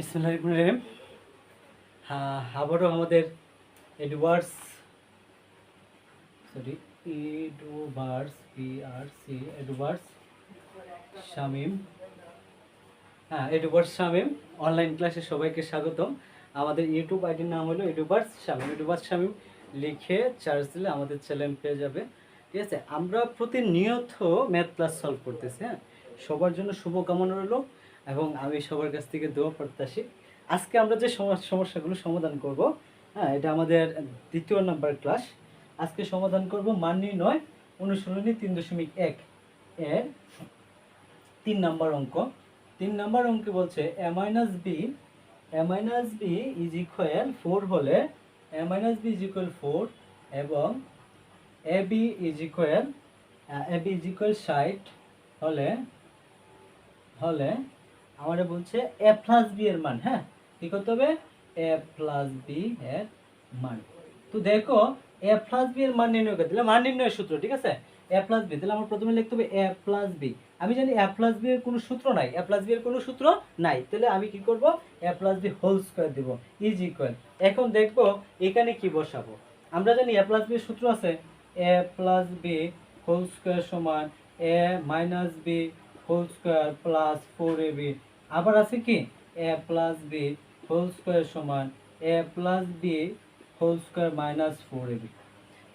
বিসমুল্লাহ রহিম। হ্যাঁ আবারও আমাদের Edwards sorry Edwards P R C Edwards Shamim হ্যাঁ এডওয়ার্ডস শামিম অনলাইন ক্লাসে সবাইকে স্বাগতম। আমাদের ইউটিউব আইডির নাম হলো এডওয়ার্ডস শামিম এডওয়ার্ডস শামিম লিখে চার্জ দিলে আমাদের চ্যানেল পেয়ে যাবে। ঠিক আছে? আমরা প্রতিনিয়ত ম্যাথ ক্লাস সলভ করতেছি হ্যাঁ? সবার জন্য শুভকামনা রইল। এবং আমি সবার কাছ থেকে দোয়া প্রত্যাশী আজকে আমরা যে সম- সমস্যাগুলো সমাধান করব হ্যাঁ এটা আমাদের দ্বিতীয় নাম্বার ক্লাস। আজকে সমাধান করব মান নির্ণয় অনুশীলনী তিন দশমিক এক এর তিন নাম্বার অঙ্ক। তিন নাম্বার অঙ্কে বলছে A minus B, A minus B is equal four হলে A minus B is equal four এবং A B is equal, A B is equal ষাট হলে হলে আমাদের বলছে এ প্লাস বি এর মান হ্যাঁ কি করতে হবে এ প্লাস বি এর মান তো দেখো এ প্লাস বি এর মান নির্ণয় করতে দিলে মান নির্ণয়ের সূত্র ঠিক আছে এ প্লাস বি তাহলে আমার প্রথমে লিখতে হবে এ প্লাস বি আমি জানি এ প্লাস বি এর কোনো সূত্র নাই এ প্লাস বি এর কোনো সূত্র নাই তাহলে আমি কি করব A plus B whole square Dev is equal এখন দেখব এখানে কি বসাবো আমরা জানি এ প্লাস বি এর সূত্র আছে A plus B whole square সমান A minus B whole square plus four A B আবার আছে কি? A plus B whole square সমান A plus B whole square minus four A B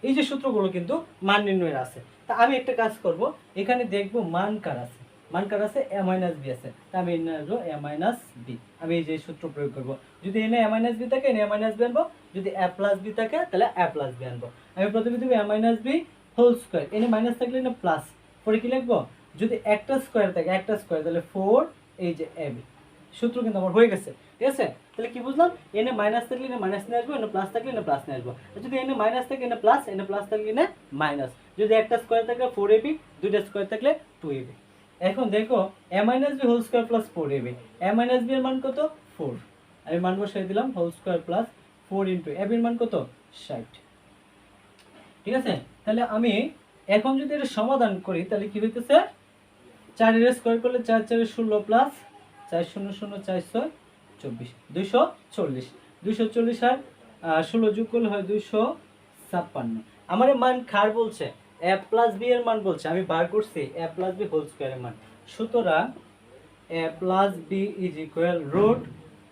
এই যে সূত্রগুলো কিন্তু মান নির্ণয়ের আছে। তা আমি একটা কাজ করব, এখানে দেখব মান কার আছে। মান কার আছে? এ মাইনাস বি আছে। তা আমি এনে আসব এ মাইনাস বি আমি এই যে সূত্র প্রয়োগ করব। যদি এনে এ মাইনাস বি থাকে এনে এ মাইনাস বি আনব। যদি এ প্লাস বি থাকে, তাহলে এ প্লাস বি আনব। আমি প্রথমে দেবো A minus B whole square এনে মাইনাস থাকলে এনে প্লাস পরে কি লিখব? যদি একটা স্কোয়ার থাকে, একটা স্কোয়ার তাহলে ফোর এই যে এ বি। সূত্র কিন্তু আমার হয়ে গেছে। ঠিক আছে? তাহলে কি বুঝলাম? এনে মাইনাস থাকলে এনে মাইনাস নিয়ে আসব, এনে প্লাস থাকলে এনে প্লাস নিয়ে আসব। যদি এনে মাইনাস থাকে, এনে প্লাস এনে প্লাস থাকলে এনে মাইনাস যদি একটা স্কোয়ার থাকলে ফোর এবি দুইটা স্কোয়ার থাকলে টু এবি এখন দেখো A minus B whole square plus four AB A minus B এর মান কত? ফোর আমি মান বসাই দিলাম whole square plus four into A বির মান কত? ষাট। ঠিক আছে? তাহলে আমি এখন যদি এটা সমাধান করি, তাহলে কি হইতেছে? চারের স্কোয়ার করলে চার চারের ষোলো প্লাস চার শূন্য শূন্য চার ছয় চব্বিশ। দুইশো চল্লিশ। দুইশো চল্লিশ আর ষোলো যোগ করলে হয় দুইশো ছাপ্পান্ন। আমার মান খার বলছে এ প্লাস বি এর মান বলছে, আমি বার করছি এ প্লাস বি হোল স্কোয়ারের মান। সুতরাং A plus B is equal root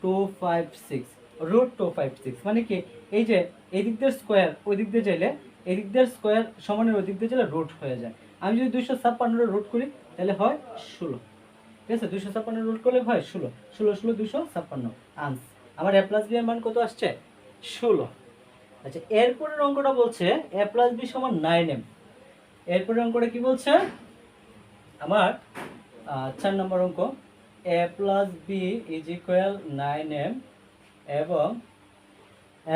two five six root two five six মানে কি? এই যে এদিক দিয়ে স্কোয়ার ওই দিক দিয়ে চাইলে এদিক দিয়ে স্কোয়ার সমানের ওই দিক দিয়ে চাইলে রুট হয়ে যায়। আমি যদি দুইশো ছাপ্পান্ন রুট করি তাহলে হয় ষোলো। ঠিক আছে? দুশো ছাপ্পান্ন রুট করলে হয় ষোলো। ষোলো ষোলো দুশো ছাপ্পান্ন। আনস আমার এ প্লাস বি এর মান কত আসছে? ষোলো। আচ্ছা এরপরের অঙ্কটা বলছে এ প্লাস বি সমান নাইন এম এরপরের অঙ্কটা কি বলছে? আমার চার নম্বর অঙ্ক। A plus B is equal nine M এবং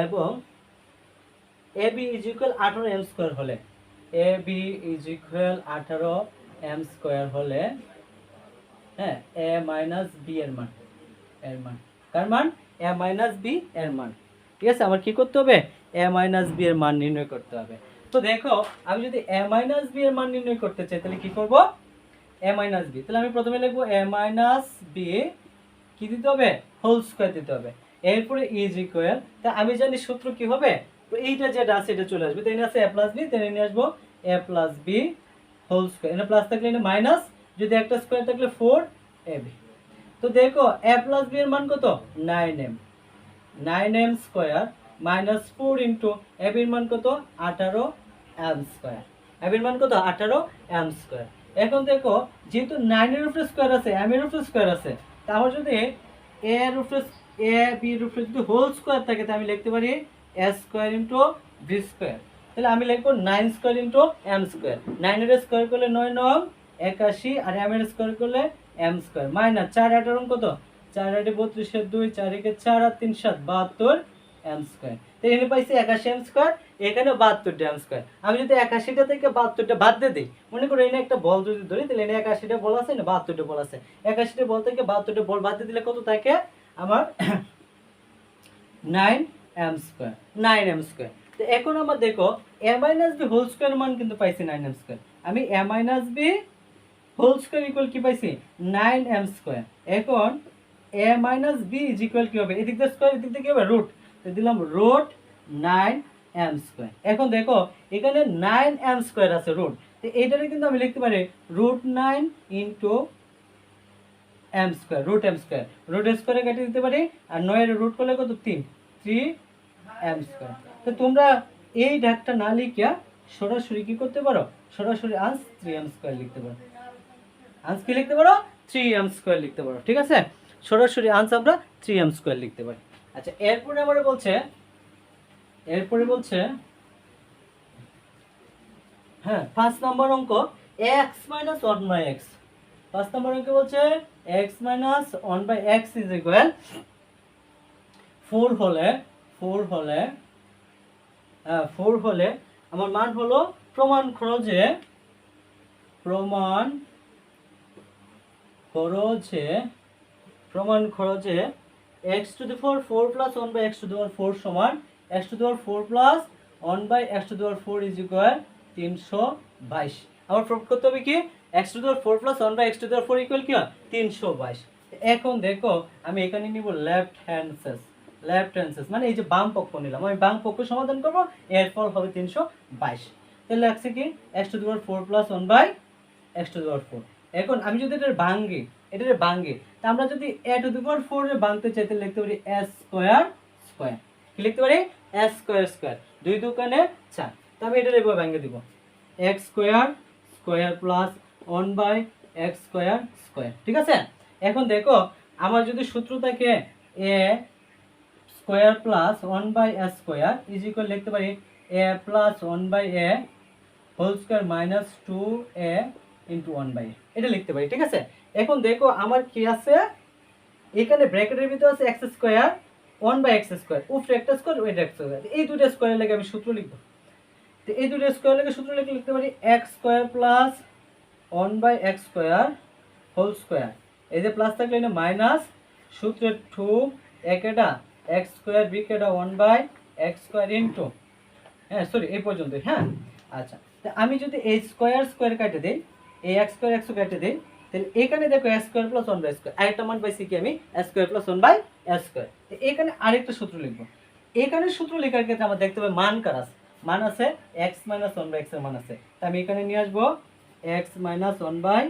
এবং এ বি ইজ ইকুয়াল আঠারো এম স্কোয়ার হলে। এ বি ইজ ইকুয়াল আঠারো এম স্কোয়ার হলে হ্যাঁ এ মাইনাস বি এর মান এর মান। কার মান? এ মাইনাস বি এর মান। ঠিক আছে? আমার কি করতে হবে? এ মাইনাস বি এর মান নির্ণয় করতে হবে। তো দেখো, আমি যদি এ মাইনাস বি এর মান নির্ণয় করতে চাই, তাহলে কি করব? এ মাইনাস বি তাহলে আমি প্রথমে লিখব এ মাইনাস বি কি দিতে হবে? হোল স্কোয়ার দিতে হবে। এরপরে ইজ ইকুয়াল তা আমি জানি সূত্র কি হবে? এইটা যেটা আছে, এটা চলে আসবে। তো এনে আছে এ প্লাস বি তাহলে নিয়ে আসব A plus B whole square plus থাকলে এনে মাইনাস যদি একটা স্কোয়ার থাকলে ফোর এ বি তো দেখো এ প্লাস বি এর মান কত? Nine M nine M square minus four into A বির মান কত? আঠারো এম স্কোয়ার এ বির মান কত? আঠারো এম স্কোয়ার এখন দেখো, যেহেতু নাইনের উপরে স্কোয়ার আছে এম এর উপরে স্কোয়ার আছে, তা আমার যদি এর উপরে এ বি এর উপরে যদি হোল স্কোয়ার থাকে, তাহলে আমি লিখতে পারি A square into B square তাহলে আমি লিখব nine square into M square নাইনের স্কোয়ার করলে নয় নয় একাশি, আর এম এর স্কোয়ার করলে এম স্কোয়ার মাইনাস চার আঠারো কত চার আটে বত্রিশের দুই, চার একে চার আর তিন সাত, বাহাত্তর এম স্কোয়ার তো এখানে পাইছি একাশি এম স্কোয়ার এখানে বাহাত্তরটা এম স্কোয়ার আমি যদি একাশিটা থেকে বাহাত্তরটা বাদ দিয়ে দিই, মনে করো এনে একটা বল যদি ধরি, তাহলে এনে একাশিটা বল আছে না বাহাত্তরটা বল আছে? একাশিটা বল থেকে বাহাত্তরটা বল বাদ দিয়ে দিলে কত থাকে? আমার nine M square nine M square তো এখন আমার দেখো A minus B whole square মান কিন্তু পাইছি নাইন এম স্কোয়ার আমি A minus B whole square equal কি পাইছি? নাইন এম স্কোয়ার এখন A minus B is equal কি হবে? এদিক দিয়ে স্কোয়ার এদিক দিয়ে কি হবে? রুট তো দিলাম রুট নাইন এম স্কোয়ার এখন দেখো, এখানে নাইন এম স্কোয়ার আছে রুট তো এইটারে কিন্তু আমি লিখতে পারি root nine into M square root M square root স্কোয়ারে কেটে দিতে পারি, আর নয়ের রুট করলে কত? তিন। থ্রি এম স্কোয়ার তো তোমরা এই ডাকটা না লিখিয়া সরাসরি কি করতে পারো? সরাসরি আনস থ্রি এম স্কোয়ার লিখতে পারো। আনস কি লিখতে পারো? থ্রি এম স্কোয়ার লিখতে পারো, ঠিক আছে? সরাসরি আনস আমরা থ্রি এম স্কোয়ার লিখতে পারি। আচ্ছা এরপরে আমার বলছে, এরপরে বলছে হ্যাঁ পাঁচ নম্বর অঙ্ক X minus one by X পাঁচ নম্বর অঙ্কে বলছে X minus one by X is equal four হলে ফোর হলে ফোর হলে আমার মান হলো প্রমাণ খরচে প্রমাণ খরচে প্রমাণ খরচে X to the four four plus one by X to the power four সমান X to the power four plus one by X to the power four is equal তিনশো বাইশ। আমার প্রুফ করতে হবে কি? X to the power four plus one by X to the power four equal কি তিনশো বাইশ। এখন দেখো, আমি এখানে নিব লেফট হ্যান্ড লেফট হ্যান্ড মানে এই যে বাম পক্ষ নিলাম, আমি বাম পক্ষ সমাধান করব, এর ফল হবে তিনশো বাইশ। তাহলে লাগছে কি? X to the power four plus one by X to the power four এখন আমি যদি এটার ভাঙ্গি এটার ভাঙ্গি তা আমরা যদি এ টু দি পাওয়ার ফোর ভাঙতে চাই, তাহলে লিখতে পারি এস স্কোয়ার স্কোয়ার কি লিখতে পারি? এস স্কোয়ার স্কোয়ার দুই দোকানে চার। তা আমি এটা এভাবে ভাঙে দিব। X square square plus one by x square square ঠিক আছে? এখন দেখো, আমার যদি সূত্র থাকে a square plus one by a square is equal লিখতে পারি a plus one by a whole square minus two a into one by এটা লিখতে পারি, ঠিক আছে? এখন দেখো আমার কি আছে? এখানে ব্র্যাকেটের ভিতরে আছে x square, one by x square, উপরে একটা স্কোয়ার, ওইটা এক্স স্কোয়ার। এই দুটো স্কোয়ার লেগে আমি সূত্র লিখব। তো এই দুটো স্কোয়ার লেগে সূত্র লিখে লিখতে পারি x square plus one by x square whole square. এই যে প্লাস থাকলে এটা মাইনাস, সূত্রের টু একেটা এক্স স্কোয়ার বি কেটা one by x square into হ্যাঁ সরি এই পর্যন্ত। হ্যাঁ আচ্ছা। তা আমি যদি এই স্কোয়ার স্কোয়ার কাটে দিই, এই এক্স স্কোয়ার এক্স কেটে দিই, তাহলে এখানে দেখো s square plus one by square আরেকটা মান পাইছি কি আমি? S square plus one by s square এখানে আরেকটা সূত্র লিখব। এখানে সূত্র লেখার ক্ষেত্রে আমার দেখতে হবে মান কার আছে? মান আছে এক্স মাইনাস ওয়ান বাই এক্সের মান আছে। তা আমি এখানে নিয়ে আসব x minus one by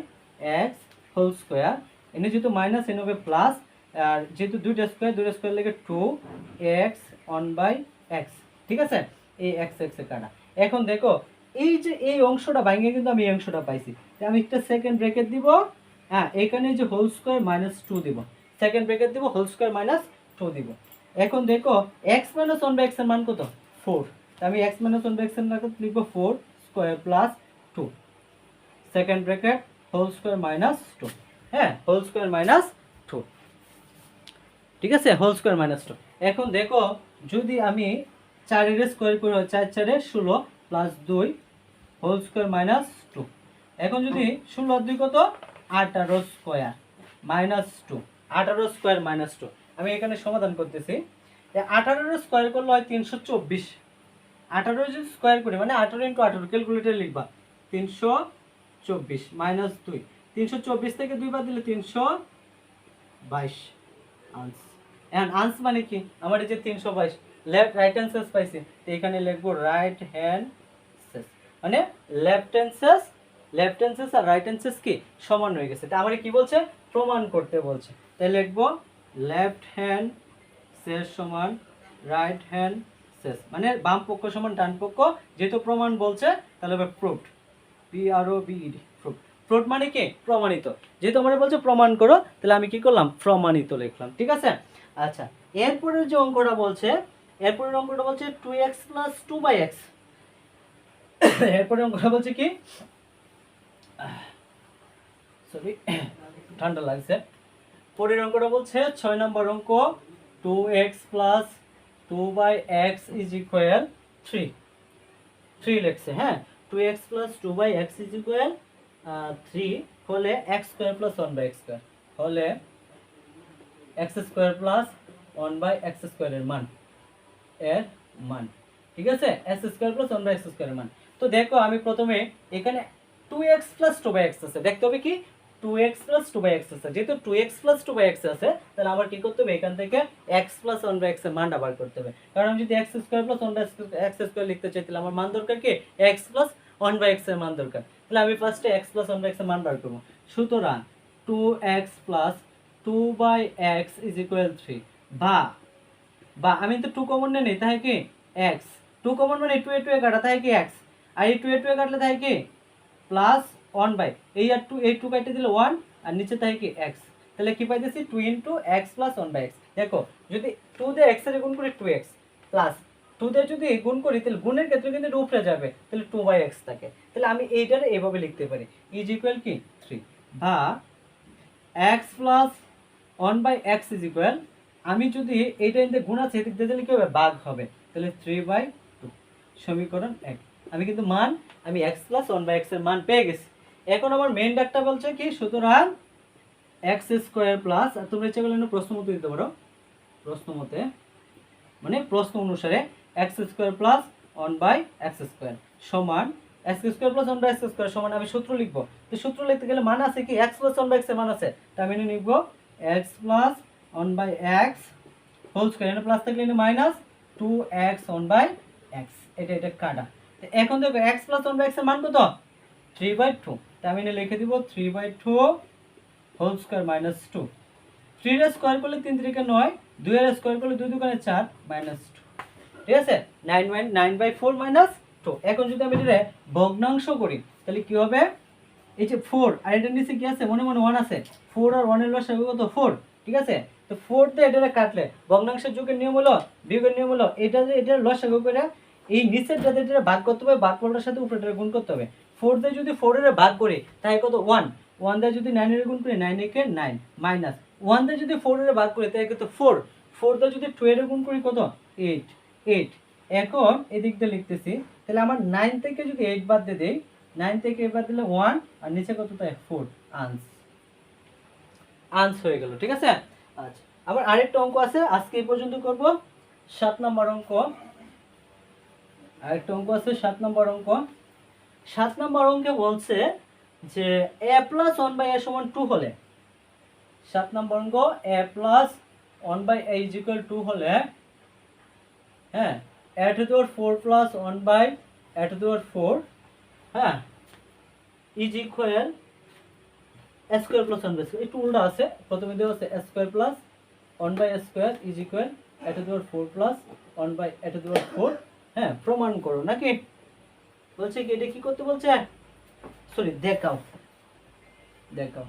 x whole square এনে যেহেতু মাইনাস এনে হবে প্লাস আর যেহেতু দুইটা স্কোয়ার দুইটা স্কোয়ার লেগে two x one by x ঠিক আছে? এই এক্স এক্স কাটা। এখন দেখো, এই যে এই অংশটা ভাঙে কিন্তু আমি এই অংশটা পাইছি। আমি একটা সেকেন্ড ব্রেকেট দিব হ্যাঁ এখানে যে হোল স্কোয়ার মাইনাস টু দিব। সেকেন্ড ব্রেকেট দিব হোল স্কোয়ার মাইনাস টু দিব। এখন দেখো এক্স মাইনাস ওয়ান বাই এক্সের মান কত? ফোর আমি এক্স মাইনাস ওয়ান বাই এক্সের মান লিখব four square plus two second bracket whole square minus two হ্যাঁ হোল স্কোয়ার মাইনাস ঠিক আছে? হোল স্কোয়ার মাইনাস টু এখন দেখো, যদি আমি চারের স্কোয়ার করে চার চারে ষোলো প্লাস দুই হোল স্কোয়ার মাইনাস টু এখন যদি ষোলো দুই কত? আঠারো স্কোয়ার মাইনাস টু আঠারো স্কোয়ার মাইনাস টু আমি এখানে সমাধান করতেছি। আঠারোর স্কোয়ার করলে হয় তিনশো চব্বিশ। আঠারো যদি স্কোয়ার করি মানে আঠারো ইন্টু আঠারো ক্যালকুলেটার লিখবা। তিনশো চব্বিশ মাইনাস দুই। তিনশো চব্বিশ থেকে দুই বাদ দিলে তিনশো বাইশ। আনস এখন আনস মানে কি? আমার এই যে তিনশো বাইশ। লেফট রাইট হ্যান্ড সেস পাইছি। তো এখানে লিখব রাইট হ্যান্ড সেস মানে left hand side left hand side আর রাইট হ্যান্ড সেস কি? সমান হয়ে গেছে। তা আমার কি বলছে? প্রমাণ করতে বলছে। তাই লিখব লেফট হ্যান্ড সেস সমান রাইট হ্যান্ড সেস মানে বাম পক্ষ সমান ডান পক্ষ। যেহেতু প্রমাণ বলছে, তাহলে হবে proved p r o b proof proof মানে কি? প্রমাণিত। যেহেতু আমরা বলছে প্রমাণ করো, তাহলে আমি কি করলাম? প্রমাণিত লিখলাম। ঠিক আছে? আচ্ছা এরপরের যে অঙ্কটা বলছে, এরপরের অঙ্কটা বলছে two x plus two by x এরপরের অঙ্কটা বলছে কি? সরি ঠান্ডা লাগছে। পরের অঙ্কটা বলছে ছয় নম্বর অঙ্ক two x plus two by x is equal three three লিখছে হ্যাঁ? Two x plus two by x is equal three হলে x square plus one by x square হলে x square plus one by x স্কোয়ারের মান, এর মান, ঠিক আছে? X square plus one by x স্কোয়ারের মান। তো দেখো, আমি প্রথমে এখানে two x plus two by x আছে। দেখতে হবে কি? Two x plus two by x আছে। যেহেতু two x plus two by x আছে, তাহলে আমার কি করতে হবে? এখান থেকে এক্স প্লাস ওয়ান বাই এক্সের মানটা বার করতে হবে। কারণ আমি যদি x square plus one by x square লিখতে চাই, তাহলে আমার মান দরকার কি? এক্স প্লাস ওয়ান বাই এক্সের মান দরকার। তাহলে আমি ফার্স্টে এক্স প্লাস ওয়ান বাই এক্সের মান বার করব। সুতরাং two x plus two by x is equal three বা বা, আমি তো টু কমন নেই তাই কি? এক্স টু কমন মানে টু এ টু এ কাটা তাই কি এক্স আর এই টু এ টু এ কাটলে তাই কি? প্লাস ওয়ান বাই এই আর টু এই টু কাটতে দিলে ওয়ান আর নিচে তাই কি এক্স তাহলে কি পাইতেছি? Two into x plus one by x দেখো, যদি টু দিয়ে এক্সের গুণ করি টু এক্স প্লাস টু দিয়ে যদি গুণ করি, তাহলে গুণের ক্ষেত্রে কিন্তু এটা উপরে যাবে, তাহলে টু বাই এক্স থাকে। তাহলে আমি এইটার এইভাবে লিখতে পারি ইজ ইকুয়াল কি? থ্রি বা x plus one by x is equal আমি যদি এইটা এতে গুণ আছে, এদিক দিয়ে কি হবে? ভাগ হবে। তাহলে থ্রি বাই টু সমীকরণ এক। আমি কিন্তু মান, আমি এক্স প্লাস ওয়ান বাই এক্সের মান পেয়ে গেছি। এখন আমার মেইন ডাকটা বলছে কি? সুতরাং এক্স স্কোয়ার প্লাস আর তোমরা ইচ্ছা করলে প্রশ্ন মতো দিতে পারো। প্রশ্ন মতে মানে প্রশ্ন অনুসারে x square plus one by x square সমান x square plus one by x square সমান, আমি সূত্র লিখব। তো সূত্র লিখতে গেলে মান আছে কি? এক্স প্লাস ওয়ান বাই এক্সের মান আছে। তাই আমি লিখব x plus one by x whole square এনে প্লাস থাকলে minus two x one by x এটা এটা কাটা। এখন দেখো এক্স প্লাস ওয়ান বাই এক্সের মান কত? থ্রি বাই টু তাই আমি লিখে দিব three by two whole square minus two three এর স্কোয়ার করলে তিন তিরিকে নয়, দুই এর স্কোয়ার করলে দুই দোকানে চার মাইনাস টু ঠিক আছে? Nine mine nine by four minus two এখন যদি আমি এটা ভগ্নাংশ করি, তাহলে কি হবে? এই যে ফোর আর এটার নিচে কি আছে? মনে মনে ওয়ান আছে। ফোর আর ওয়ানের লসাগু কত? ফোর ঠিক আছে? তো ফোর দিয়ে এটা কাটলে, ভগ্নাংশের যুগের নিয়ম হলো, বিয়োগের নিয়ম হলো, এটা যে এটা লসাগু করে এই নিচের যাতে এটা ভাগ করতে হবে, ভাগ করার সাথে উপরেটা গুণ করতে হবে। ফোর দিয়ে যদি ফোরের ভাগ করি তাই কত? ওয়ান ওয়ান দিয়ে যদি নাইনের গুণ করি নাইন একে নাইন মাইনাস ওয়ান দিয়ে যদি ফোরের ভাগ করি তাই কত? ফোর ফোর দিয়ে যদি টুয়েলভ গুণ করি, কত? এইট এইট এখন এদিক দিয়ে লিখতেছি, তাহলে আমার নাইন থেকে যদি এইট বাদ দিয়ে দেই নাইন থেকে এইট বাদ দিলে ওয়ান আর নিচে কত? তাই ফোর আনস আনস হয়ে গেল, ঠিক আছে? আচ্ছা আবার আরেকটা অঙ্ক আছে, আজকে এই পর্যন্ত করব। সাত নম্বর অঙ্ক। আরেকটা অঙ্ক আছে, সাত নম্বর অঙ্ক। সাত নম্বর অঙ্কে বলছে যে a plus one by a সমান টু হলে, সাত নম্বর অঙ্ক a plus one by a is two হলে হ্যাঁ a to four plus one by a to four হ্যাঁ is equal square plus one by একটু উল্টা আছে। প্রথমে দেওয়া আছে square plus one by square is equal a to the power four plus one by a to the power four হ্যাঁ প্রমাণ করো নাকি? বলছে কি, এটা কি করতে বলছে? সরি দেখাও। দেখাও।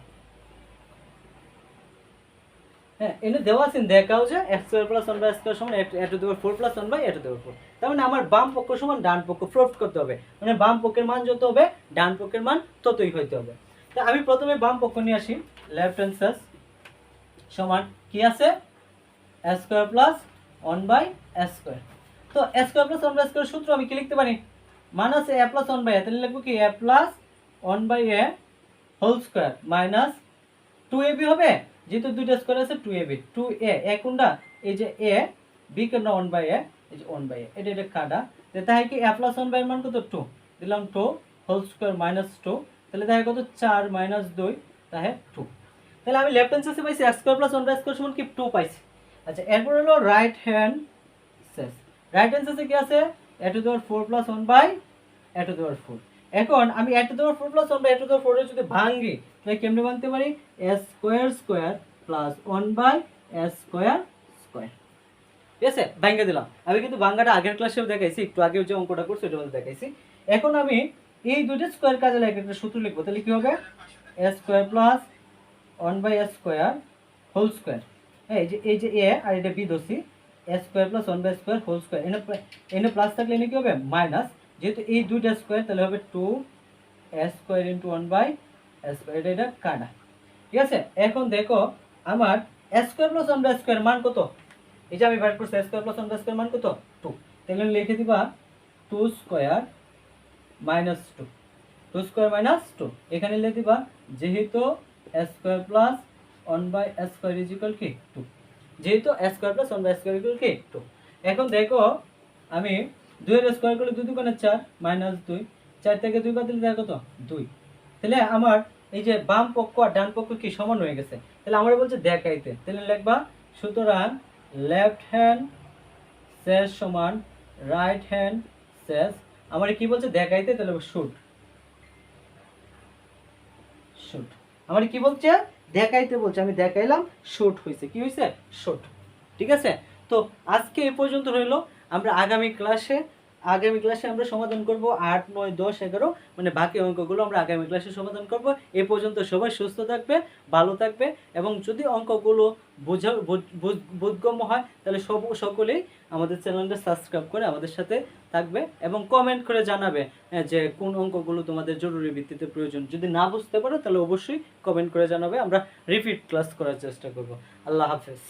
হ্যাঁ এনে দেওয়া আছে, দেখাও যে x square plus one by square সমান the power four plus one by a the power four তার মানে আমার বাম পক্ষ সমান ডান পক্ষ। প্রুফ করতে হবে। মানে বাম পক্ষের মান যত হবে, ডান পক্ষের মান ততই হইতে হবে। আমি প্রথমে বাম পক্ষ নিয়ে আসি। লেফট সাইড সমান কি আছে? Square plus one by square তো square plus one by square সূত্র আমি কি লিখতে পারি? আছে a plus one by a তাহলে লিখব কি? A plus one by a whole square minus two a b হবে? যেহেতু দুইটা স্কোয়ার আছে two a b two a a কোনটা? এই যে এ বি কেনটা ওয়ান বাই এ এই যে ওয়ান বাই এ এটা এটা কাটা। তাই কি এ প্লাস ওয়ান বাই মান কত? টু দিলাম two whole square minus two তাহলে দেখা কত চার মাইনাস দুই তাহে টু তাহলে আমি লেফট হ্যান্ড সাইডে পাইছি x square plus one by square সমান কি? টু পাইছি। আচ্ছা এরপর হলো right hand side right hand সাইডে কি আছে? A to the power four plus one by a to the power four এখন আমি a to the power four plus one by a to the power ফোরের যদি ভাঙি, তাহলে কেমনে ভাঙতে পারি? A square square plus one by a square square ঠিক আছে? ভাঙ্গে দিলাম। আমি কিন্তু ভাঙ্গাটা আগের ক্লাসেও দেখাইছি, একটু আগেও যে অঙ্কটা করছি ওটা দেখাইছি। এখন আমি এই দুইটা স্কোয়ার কাজে লাগে, একটা সূত্র লিখব। তাহলে কি হবে? A square plus one by a square whole square হ্যাঁ এই যে এই যে এ আর এটা বি ধরছি a square plus one by square whole square এনে এনে প্লাস থাকলে এনে কি হবে? মাইনাস যেহেতু এই দুইটা স্কোয়ার তাহলে হবে two a square into one by a square এটা এটা কাটা। ঠিক আছে? এখন দেখো, আমার a square plus one by square মান কত? এই যে আমি বের করছি a square plus one by square মান কত? টু তাহলে লিখে দিবা two square minus two two square minus two এখানে লিখে দিবা, যেহেতু square plus one by a square is equal two যেহেতু a square plus one by square equal two এখন দেখো, আমি দুইয়ের স্কোয়ার করলে দুই দুগুণে চার মাইনাস দুই। চার থেকে দুই বাদ দিলে দেখা কত দুই। তাহলে আমার এই যে বাম পক্ষ আর ডান পক্ষ কি সমান হয়ে গেছে? তাহলে আমরা বলছে দেখাইতে। তাহলে লিখবা, সুতরাং লেফট হ্যান্ড স্যাস সমান রাইট হ্যান্ড স্যাস আমার কি বলছে? দেখাইতে, তাহলে শুট। শুট। আমার কি বলছে? দেখাইতে বলছে। আমি দেখাইলাম, শুট হয়েছে কি হয়েছে শুট। ঠিক আছে? তো আজকে এ পর্যন্ত রইল। আমরা আগামী ক্লাসে আগামী ক্লাসে আমরা সমাধান করব আট নয় দশ এগারো মানে বাকি অঙ্কগুলো আমরা আগামী ক্লাসে সমাধান করব। এ পর্যন্ত সবাই সুস্থ থাকবে ভালো থাকবে এবং যদি অঙ্কগুলো বোঝা বোধগম্য হয় তাহলে সব সকলেই আমাদের চ্যানেলটা সাবস্ক্রাইব করে আমাদের সাথে থাকবে এবং কমেন্ট করে জানাবে আহ, যে কোন অঙ্কগুলো তোমাদের জরুরি ভিত্তিতে প্রয়োজন। যদি না বুঝতে পারো তাহলে অবশ্যই কমেন্ট করে জানাবে। আমরা রিপিট ক্লাস করার চেষ্টা করব। আল্লাহ হাফেজ।